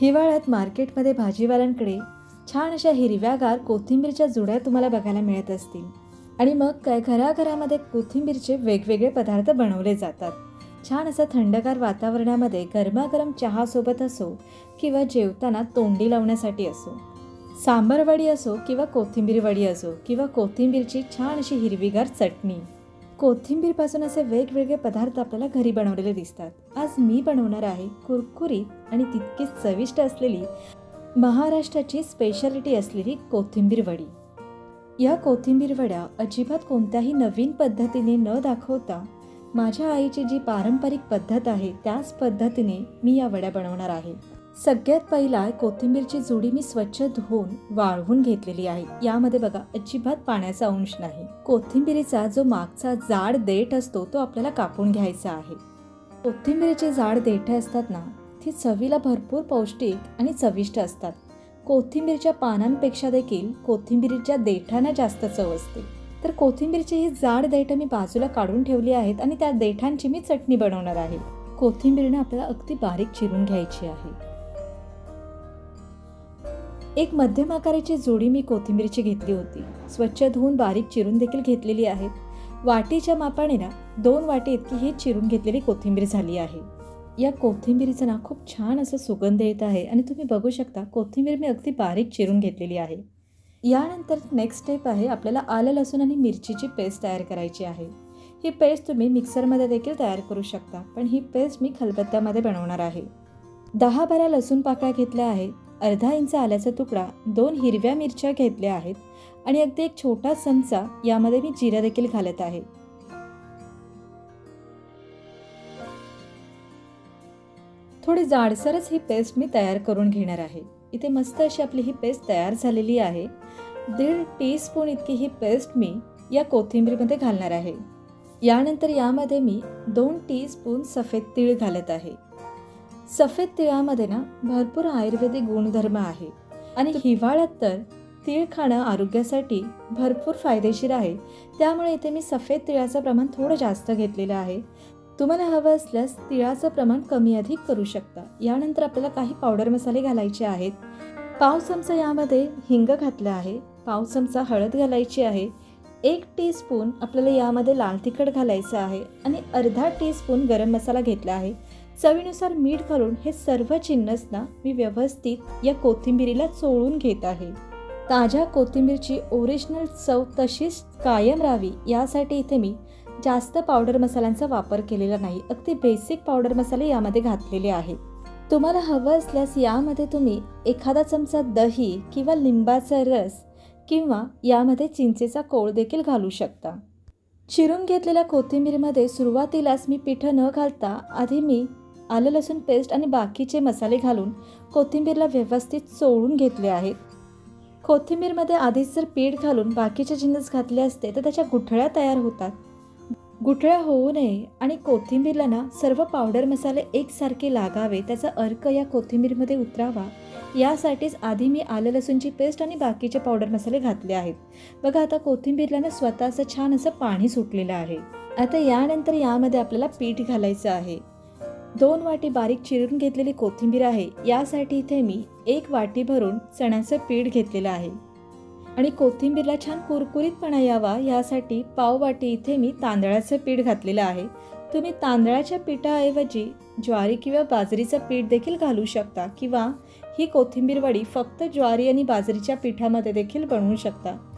हिवाळ्यात मार्केटमध्ये भाजीवाल्यांकडे छान अशा हिरव्यागार कोथिंबीरच्या जुड्या तुम्हाला बघायला मिळत असतील. आणि मग काय घराघरामध्ये कोथिंबीरचे वेगवेगळे पदार्थ बनवले जातात. छान असं थंडगार वातावरणामध्ये गरमागरम चहासोबत असो किंवा जेवताना तोंडी लावण्यासाठी असो सांबारवडी असो किंवा कोथिंबीर वडी असो किंवा कोथिंबीरची छान अशी हिरवीगार चटणी. कोथिंबीरपासून असे वेगवेगळे पदार्थ आपल्याला घरी बनवलेले दिसतात. आज मी बनवणार आहे कुरकुरीत आणि तितकीच चविष्ट असलेली महाराष्ट्राची स्पेशालिटी असलेली कोथिंबीर वडी. या कोथिंबीर वड्या अजिबात कोणत्याही नवीन पद्धतीने न दाखवता माझ्या आईची जी पारंपरिक पद्धत आहे त्याच पद्धतीने मी या वड्या बनवणार आहे. सगळ्यात पहिला कोथिंबीरची जुडी मी स्वच्छ धुवून वाळवून घेतलेली आहे. यामध्ये बघा अजिबात पाण्याचा अंश नाही. कोथिंबीरीचा जो मागचा जाड देठ असतो तो आपल्याला कापून घ्यायचा आहे. कोथिंबीरीचे जाड देठे असतात ना ती चवीला भरपूर पौष्टिक आणि चविष्ट असतात. कोथिंबीरच्या पानांपेक्षा देखील कोथिंबीरीच्या देठांना जास्त चव असते. तर कोथिंबीरची ही जाड देठं मी बाजूला काढून ठेवली आहेत आणि त्या देठांची मी चटणी बनवणार आहे. कोथिंबीरनं आपल्याला अगदी बारीक चिरून घ्यायची आहे. एक मध्यम आकाराची जोडी मी कोथिंबीरची घेतली होती. स्वच्छ धुवून बारीक चिरून देखील घेतलेली आहेत वाटीच्या मापाने ना दोन वाटी इतकी ही चिरून घेतलेली कोथिंबीर झाली आहे. या कोथिंबीरीचा ना खूप छान असं सुगंध येत आहे आणि तुम्ही बघू शकता कोथिंबीर मी अगदी बारीक चिरून घेतलेली आहे. यानंतर नेक्स्ट स्टेप आहे आपल्याला आलं लसूण आणि मिरचीची पेस्ट तयार करायची आहे. ही पेस्ट तुम्ही मिक्सरमध्ये देखील तयार करू शकता पण ही पेस्ट मी खलबत्त्यामध्ये बनवणार आहे. दहा बारा लसूण पाकळ्या घेतल्या आहेत. अर्धा इंच आल्याचा तुकडा दोन हिरव्या मिरच्या घेतल्या आहेत आणि अगदी एक छोटा चमचा यामध्ये मी जिरा देखील घालत आहे. थोडी जाडसरच ही पेस्ट मी तयार करून घेणार आहे. इथे मस्त अशी आपली ही पेस्ट तयार झालेली आहे. दीड टीस्पून इतकी ही पेस्ट मी या कोथिंबीरमध्ये घालणार आहे. यानंतर यामध्ये मी दोन टीस्पून सफेद तीळ घालत आहे. सफेद तिळामध्ये ना भरपूर आयुर्वेदिक गुणधर्म आहे. आणि हिवाळ्यात तर तीळ खाणं आरोग्यासाठी भरपूर फायदेशीर आहे. त्यामुळे इथे मी सफेद तिळाचं प्रमाण थोडं जास्त घेतलेलं आहे. तुम्हाला हवं असल्यास तिळाचं प्रमाण कमी अधिक करू शकता. यानंतर आपल्याला काही पावडर मसाले घालायचे आहेत. पाव चमचा यामध्ये हिंग घातलं आहे. पाव चमचा हळद घालायची आहे. एक टीस्पून आपल्याला यामध्ये लाल तिखट घालायचं आहे. आणि अर्धा टीस्पून गरम मसाला घेतला आहे. चवीनुसार मीठ घालून हे सर्व चिन्नसना मी व्यवस्थित या कोथिंबिरीला चोळून घेत आहे. ताज्या कोथिंबीरची ओरिजिनल चव तशीच कायम राहावी यासाठी इथे मी जास्त पावडर मसाल्यांचा वापर केलेला नाही अगदी बेसिक पावडर मसाले यामध्ये घातलेले आहेत. तुम्हाला हवं असल्यास यामध्ये तुम्ही एखादा चमचा दही किंवा लिंबाचा रस किंवा यामध्ये चिंचेचा कोळ देखील घालू शकता. चिरून घेतलेल्या कोथिंबीरमध्ये सुरुवातीलाच मी पिठं न घालता आधी मी आलं लसूण पेस्ट आणि बाकीचे मसाले घालून कोथिंबीरला व्यवस्थित चोळून घेतले आहेत. कोथिंबीरमध्ये आधीच जर पीठ घालून बाकीचे जिन्नस घातले असते तर त्याच्या गुठळ्या तयार होतात. गुठळ्या होऊ नये आणि कोथिंबीरला ना सर्व पावडर मसाले एकसारखे लागावे त्याचा अर्क या कोथिंबीरमध्ये उतरावा. यासाठीच आधी मी आलं लसूणची पेस्ट आणि बाकीचे पावडर मसाले घातले आहेत. बघा आता कोथिंबीरला ना स्वतःचं छान असं पाणी सुटलेलं आहे. आता यानंतर यामध्ये आपल्याला पीठ घालायचं आहे. दोन वाटी बारीक चिरून घेतलेली कोथिंबीर आहे. यासाठी इथे मी एक वाटी भरून चण्याचं पीठ घेतलेलं आहे. आणि कोथिंबीरला छान कुरकुरीतपणा यावा यासाठी पाव वाटी इथे मी तांदळाचं पीठ घातलेलं आहे. तुम्ही तांदळाच्या पिठाऐवजी ज्वारी किंवा बाजरीचं पीठ देखील घालू शकता किंवा ही कोथिंबीर वडी फक्त ज्वारी आणि बाजरीच्या पिठामध्ये देखील बनवू शकता.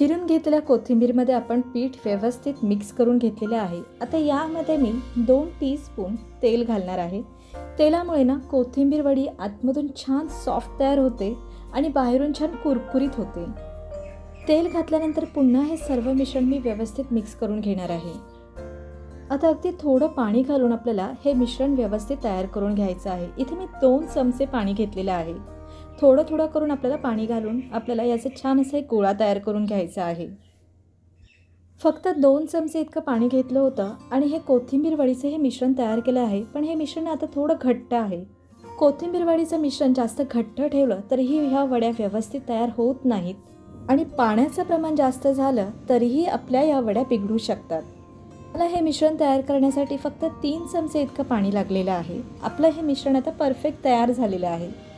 चिरून घेतलेल्या कोथिंबीरमध्ये आपण पीठ व्यवस्थित मिक्स करून घेतलेले आहे. आता यामध्ये मी दोन टीस्पून तेल घालणार आहे. तेलामुळे ना कोथिंबीर वडी आतमधून छान सॉफ्ट तयार होते आणि बाहेरून छान कुरकुरीत होते. तेल घातल्यानंतर पुन्हा हे सर्व मिश्रण मी व्यवस्थित मिक्स करून घेणार आहे. आता अगदी थोडं पाणी घालून आपल्याला हे मिश्रण व्यवस्थित तयार करून घ्यायचं आहे. इथे मी दोन चमचे पाणी घेतलेलं आहे. थोडं थोडं करून आपल्याला पाणी घालून आपल्याला याचं छान असं एक गोळा तयार करून घ्यायचा आहे. फक्त दोन चमचे इतकं पाणी घेतलं होतं आणि हे कोथिंबीर वडीचं हे मिश्रण तयार केलं आहे पण हे मिश्रण आता थोडं घट्ट आहे. कोथिंबीर वडीचं मिश्रण जास्त घट्ट ठेवलं तरीही ह्या वड्या व्यवस्थित तयार होत नाहीत आणि पाण्याचं प्रमाण जास्त झालं तरीही आपल्या या वड्या बिघडू शकतात. मला हे मिश्रण तयार करण्यासाठी फक्त तीन चमचे इतकं पाणी लागलेलं आहे. आपलं हे मिश्रण आता परफेक्ट तयार झालेलं आहे.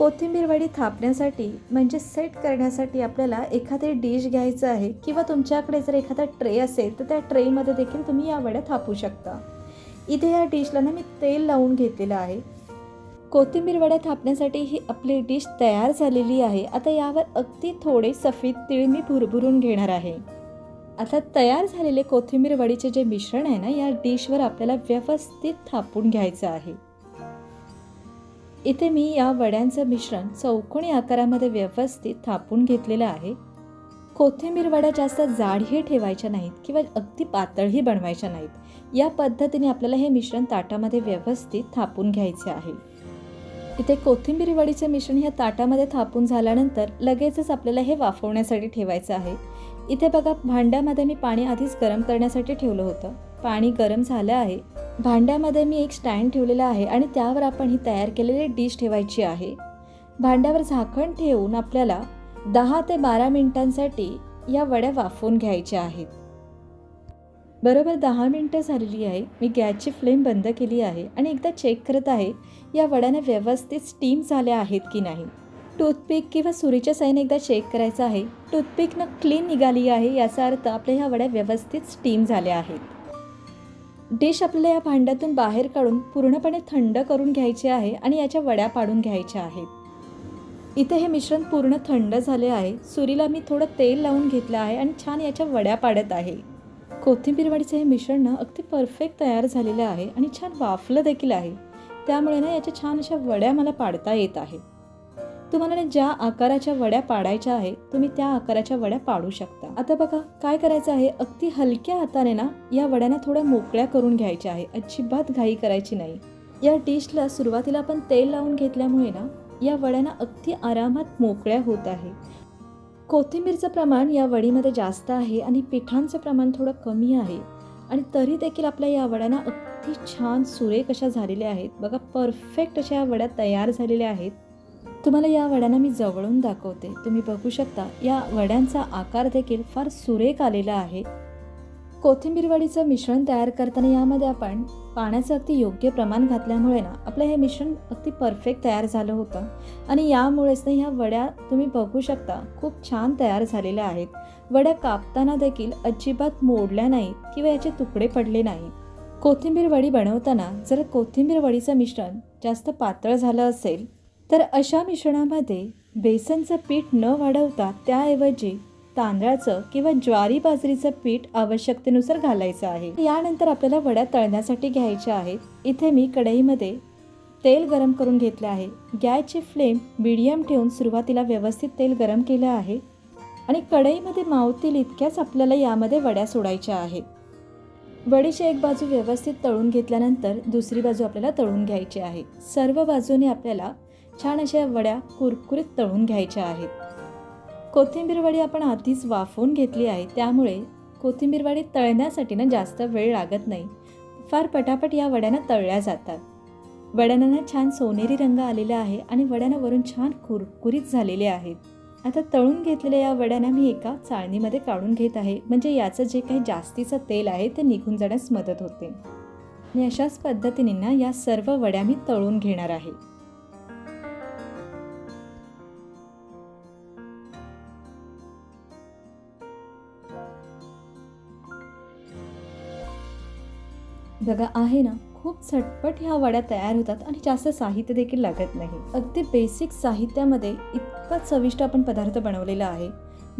कोथिंबीरवाडी थापण्यासाठी म्हणजे सेट करण्यासाठी आपल्याला एखादी डिश घ्यायचं आहे किंवा तुमच्याकडे जर एखादा ट्रे असेल तर त्या ट्रेमध्ये देखील तुम्ही या वड्या थापू शकता. इथे या डिशला ना मी तेल लावून घेतलेलं आहे. कोथिंबीर वड्या थापण्यासाठी ही आपली डिश तयार झालेली आहे. आता यावर अगदी थोडे सफेद तीळ मी भुरभुरून घेणार आहे. आता तयार झालेले कोथिंबीर वडीचे जे मिश्रण आहे ना या डिशवर आपल्याला व्यवस्थित थापून घ्यायचं आहे. इथे मी या वड्यांचं मिश्रण चौकोनी आकारामध्ये व्यवस्थित थापून घेतलेलं आहे. कोथिंबीर वड्या जास्त जाडही ठेवायच्या नाहीत किंवा अगदी पातळही बनवायच्या नाहीत. या पद्धतीने आपल्याला हे मिश्रण ताटामध्ये व्यवस्थित थापून घ्यायचे आहे. इथे कोथिंबीर वडीचे मिश्रण ह्या ताटामध्ये थापून झाल्यानंतर लगेचच आपल्याला हे वाफवण्यासाठी ठेवायचं आहे. इथे बघा भांड्यामध्ये मी पाणी आधीच गरम करण्यासाठी ठेवलं होतं. पाणी गरम झालं आहे. भांड्यामध्ये मी एक स्टँड ठेवलेला आहे आणि त्यावर आपण ही तयार केलेली डिश ठेवायची आहे. भांड्यावर झाकण ठेवून आपल्याला दहा ते बारा मिनिटांसाठी या वड्या वाफवून घ्यायच्या आहेत. बरोबर दहा मिनटं झालेली आहे. मी गॅसची फ्लेम बंद केली आहे आणि एकदा चेक करत आहे या वड्याने व्यवस्थित स्टीम झाल्या आहेत की नाही. टूथपिक किंवा सुरीच्या साईने एकदा चेक करायचं आहे. टूथपिकनं क्लीन निघाली आहे याचा अर्थ आपल्या ह्या वड्या व्यवस्थित स्टीम झाल्या आहेत. डिश आपल्याला या भांड्यातून बाहेर काढून पूर्णपणे थंड करून घ्यायचे आहे आणि याच्या वड्या पाडून घ्यायच्या आहेत. इथे हे मिश्रण पूर्ण थंड झाले आहे. सुरीला मी थोडं तेल लावून घेतलं आहे आणि छान याच्या वड्या पाडत आहे. कोथिंबीरवाडीचं हे मिश्रण ना अगदी परफेक्ट तयार झालेलं आहे आणि छान वाफलं देखील आहे. त्यामुळे ना याच्या छान अशा वड्या मला पाडता येत आहे. तुम्हाला ना ज्या आकाराच्या वड्या पाडायच्या आहे तुम्ही त्या आकाराच्या वड्या पाडू शकता. आता बघा काय करायचं आहे? अगदी हलक्या हाताने ना या वड्यांना थोड्या मोकळ्या करून घ्यायच्या आहे. अजिबात घाई करायची नाही. या डिशला सुरुवातीला आपण तेल लावून घेतल्यामुळे ना या वड्यांना अगदी आरामात मोकळ्या होत आहे. कोथिंबीरचं प्रमाण या वडीमध्ये जास्त आहे आणि पिठांचं प्रमाण थोडं कमी आहे. आणि तरी देखील आपल्या या वड्यांना अगदी छान सुरेख अशा झालेल्या आहेत. बघा परफेक्ट अशा या वड्या तयार झालेल्या आहेत. तुम्हाला या वड्यांना मी जवळून दाखवते. तुम्ही बघू शकता या वड्यांचा आकार देखील फार सुरेख आलेला आहे. कोथिंबीर वडीचं मिश्रण तयार करताना यामध्ये आपण पाण्याचं अगदी योग्य प्रमाण घातल्यामुळे ना आपलं हे मिश्रण अगदी परफेक्ट तयार झालं होतं. आणि यामुळेच ना ह्या वड्या तुम्ही बघू शकता खूप छान तयार झालेल्या आहेत. वड्या कापताना देखील अजिबात मोडल्या नाहीत किंवा याचे तुकडे पडले नाहीत. कोथिंबीर वडी बनवताना जर कोथिंबीर वडीचं मिश्रण जास्त पातळ झालं असेल तर अशा मिश्रणामध्ये बेसनचं पीठ न वाढवता त्याऐवजी तांदळाचं किंवा ज्वारी बाजरीचं पीठ आवश्यकतेनुसार घालायचं आहे. यानंतर आपल्याला वड्या तळण्यासाठी घ्यायच्या आहेत. इथे मी कढईमध्ये तेल गरम करून घेतले आहे. गॅसची फ्लेम मिडियम ठेवून सुरुवातीला व्यवस्थित तेल गरम केलं आहे आणि कढईमध्ये मावतील इतक्याच आपल्याला यामध्ये वड्या सोडायच्या आहेत. वडीची एक बाजू व्यवस्थित तळून घेतल्यानंतर दुसरी बाजू आपल्याला तळून घ्यायची आहे. सर्व बाजूने आपल्याला छान अशा वड्या कुरकुरीत तळून घ्यायच्या आहेत. कोथिंबीर वडी आपण आधीच वाफवून घेतली आहे. त्यामुळे कोथिंबीर वडी तळण्यासाठी ना जास्त वेळ लागत नाही. फार पटापट या वड्यांना तळल्या जातात. वड्यांना ना छान सोनेरी रंग आलेला आहे आणि वड्यांना वरून छान कुरकुरीत झालेले आहेत. आता तळून घेतलेल्या या वड्यांना मी एका चाळणीमध्ये काढून घेत आहे. म्हणजे याचं जे काही जास्तीचं तेल आहे ते निघून जाण्यास मदत होते. आणि अशाच पद्धतीने ना या सर्व वड्या मी तळून घेणार आहे. बघा आहे ना खूप झटपट ह्या वड्या तयार होतात आणि जास्त साहित्य देखील लागत नाही. अगदी बेसिक साहित्यामध्ये इतका चविष्ट आपण पदार्थ बनवलेला आहे.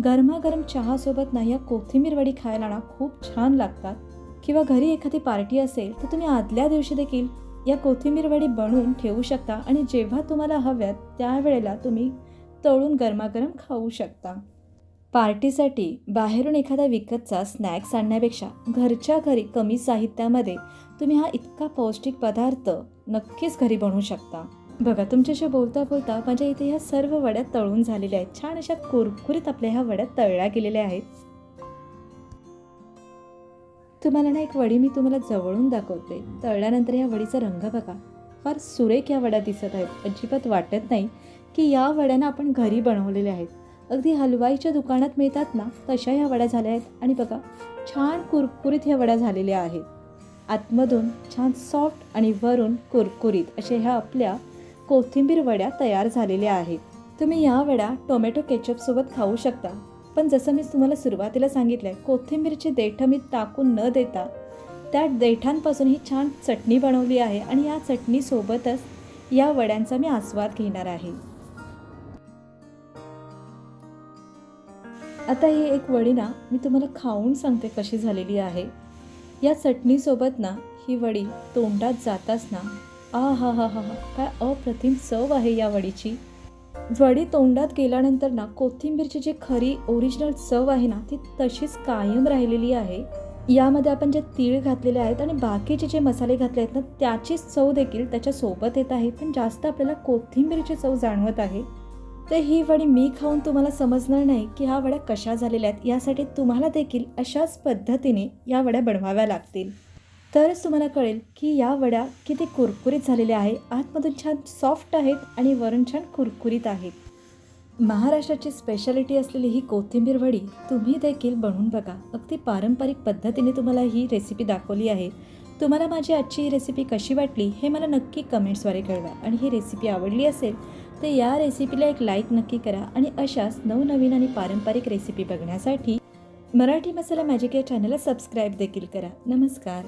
गरमागरम चहासोबत ना या कोथिंबीर वडी खायला ना खूप छान लागतात. किंवा घरी एखादी पार्टी असेल तर तुम्ही आदल्या दिवशी देखील या कोथिंबीर वडी बनवून ठेवू शकता आणि जेव्हा तुम्हाला हव्यात त्यावेळेला तुम्ही तळून गरमागरम खाऊ शकता. पार्टीसाठी बाहेरून एखादा विकतचा स्नॅक्स आणण्यापेक्षा घरच्या घरी कमी साहित्यामध्ये तुम्ही हा इतका पौष्टिक पदार्थ नक्कीच घरी बनवू शकता. बघा तुमच्याशी बोलता बोलता माझ्या इथे ह्या सर्व वड्या तळून झालेल्या आहेत. छान अशा कुरकुरीत आपल्या ह्या वड्या तळल्या गेलेल्या आहेत. तुम्हाला ना एक वडी मी तुम्हाला जवळून दाखवते. तळल्यानंतर ह्या वडीचा रंग बघा. फार सुरेख या वड्या दिसत आहेत. अजिबात वाटत नाही की या वड्यांना आपण घरी बनवलेल्या आहेत. अगदी हलवाईच्या दुकानात मिळतात ना तशा ह्या वड्या झाल्या आहेत. आणि बघा छान कुरकुरीत ह्या वड्या झालेल्या आहेत. आतमधून छान सॉफ्ट आणि वरून कुरकुरीत अशा ह्या आपल्या कोथिंबीर वड्या तयार झालेल्या आहेत. तुम्ही या वड्या टोमॅटो केचपसोबत खाऊ शकता. पण जसं मी तुम्हाला सुरुवातीला सांगितलं आहे कोथिंबीरचे देठं मी टाकून न देता त्या देठांपासून ही छान चटणी बनवली आहे. आणि या चटणीसोबतच या वड्यांचा मी आस्वाद घेणार आहे. आता ही एक वडी ना मी तुम्हाला खाऊन सांगते कशी झालेली आहे. या चटणीसोबत ना ही वडी तोंडात जाताच ना आ हा हा हा हा काय अप्रतिम चव आहे या वडीची. वडी तोंडात गेल्यानंतर ना कोथिंबीरची जी खरी ओरिजिनल चव आहे ना ती तशीच कायम राहिलेली आहे. यामध्ये आपण जे तीळ घातलेले आहेत आणि बाकीचे जे मसाले घातले आहेत ना त्याचीच चव देखील त्याच्यासोबत येत आहे. पण जास्त आपल्याला कोथिंबीरची चव जाणवत आहे. तर ही वडी मी खाऊन तुम्हाला समजणार नाही की ह्या वड्या कशा झालेल्या आहेत. यासाठी तुम्हाला देखील अशाच पद्धतीने या वड्या बनवाव्या लागतील. तरच तुम्हाला कळेल की या वड्या किती कुरकुरीत झालेल्या आहे आतमधून छान सॉफ्ट आहेत आणि वरून छान कुरकुरीत आहेत. महाराष्ट्राची स्पेशालिटी असलेली ही कोथिंबीर वडी तुम्ही देखील बनवून बघा. अगदी पारंपरिक पद्धतीने तुम्हाला ही रेसिपी दाखवली आहे. तुम्हाला माझी आजची ही रेसिपी कशी वाटली हे मला नक्की कमेंट्सद्वारे कळवा. आणि ही रेसिपी आवडली असेल तर या रेसिपीला एक लाईक नक्की करा आणि अशाच नवनवीन आणि पारंपरिक रेसिपी बघण्यासाठी मराठी मसाला मॅजिक या चॅनलला सबस्क्राईब देखील करा. नमस्कार.